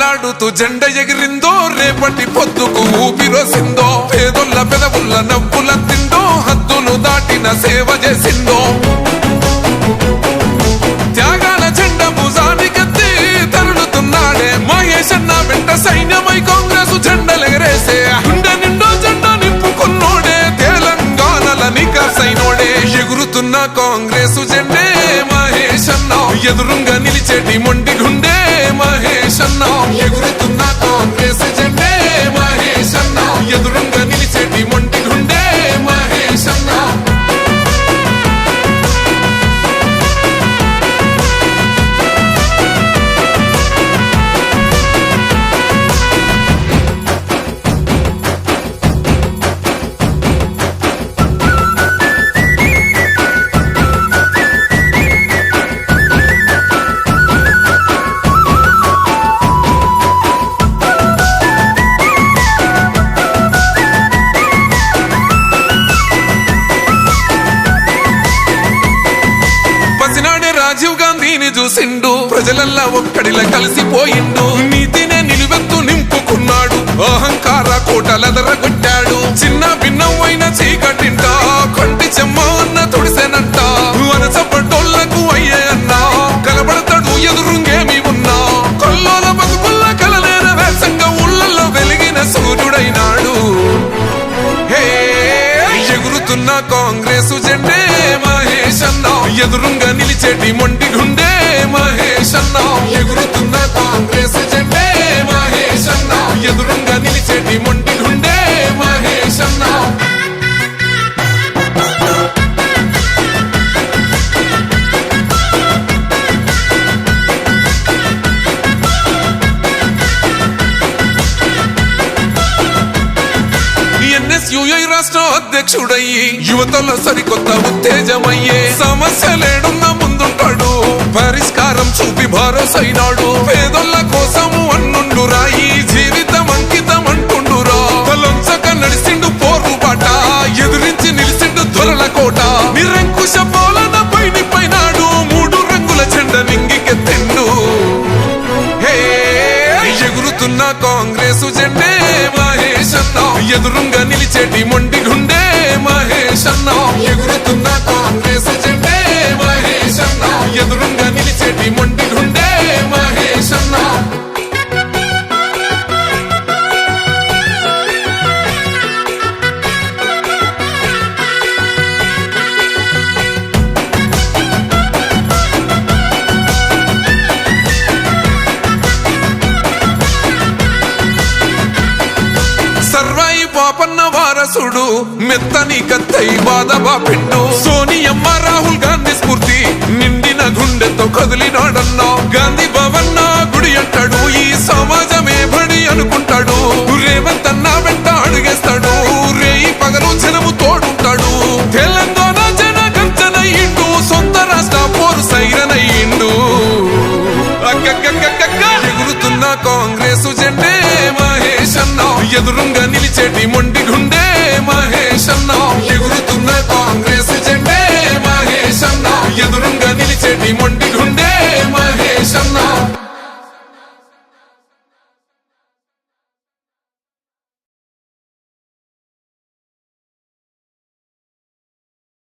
పాడుతూ జెండ ఎగిరిందో రేపటి పొద్దుకు ఊపిరోసిందో పేదొల్ల పెదవుల్ల నవ్వుల తిందో హద్దులు దాటిన సేవ చేసిందో. త్యాగాల జెండ భుజానికెత్తి తరులుతున్నాడే మహేషన్న వెంట సైన్యమై కాంగ్రెస్ జెండలెగరేసే గుండె నిండో జెండా నింపుకున్నోడే తెలంగాణల నికాసైనోడే ఎగురుతున్న కాంగ్రెస్ జెండే మహేషన్న ఎదురుగా ఎదురుంగా నిలిచేటి మొండి రాజీవ్ చూసిండు. ప్రజలల్లా ఒక్కడిలా కలిసిపోయిండు. నీతినే నిలువెత్తు నింపుకున్నాడు. అహంకార కోటలెదరగొట్టాడు చిన్న భిన్నమైన చీకటింట కంటి చెమ్మ అన్న తొడిసెనంట. వనసపడ్డోళ్ళకు అయ్యే అన్న కలబడతాడు ఎదురుంగేమి ఉన్నా. కల్లోల బతుకుల్ల కలలేన వేసంగా ఊళ్ళల్లో వెలిగిన సూర్యుడైనాడు. హే ఎగురుతున్న కాంగ్రెస్ జెండే మహేష్ ఎదురుంగా నిలిచేటి మొండి గుండె మహేష్ రాష్ట్ర అధ్యక్షుడయ్యి యువతలో సరికొత్త ఉత్తేజమయ్యే సమస్యలేడున్న ముందుంటాడు. పరిష్కారం చూపి భరోసైనాడు. పేదోళ్ళ కోసము అన్నుండు రాయి జీవితం అంకితం అంటుండు రాలొంచక నడిసిండు పోరు బాట ఎదురించి నిలిసిండు దొరల కోట. నిరంకుశ పాలన కాంగ్రెస్ జెండే మహేష్ అన్న ఎదురుంగా నిలిచేటి మొండి గుండే మహేష్ అన్న ఎగురుతున్న కాంగ్రెస్ జెండే పాపన్న వారసుడు మెత్తని కత్తై బాధబా పిండు. సోనియమ్మ రాహుల్ గాంధీ స్ఫూర్తి నిండిన గుండెతో కదిలినాడన్నా. గాంధీ భవన్న గుడి అంటాడు ఈ సమాజం ఎగురుతున్న కాంగ్రెస్ జెండే మహేష్ అన్న. ఎదురుంగా నిలిచేటి మొండి గుండే మహేష్ అన్న. ఎగురు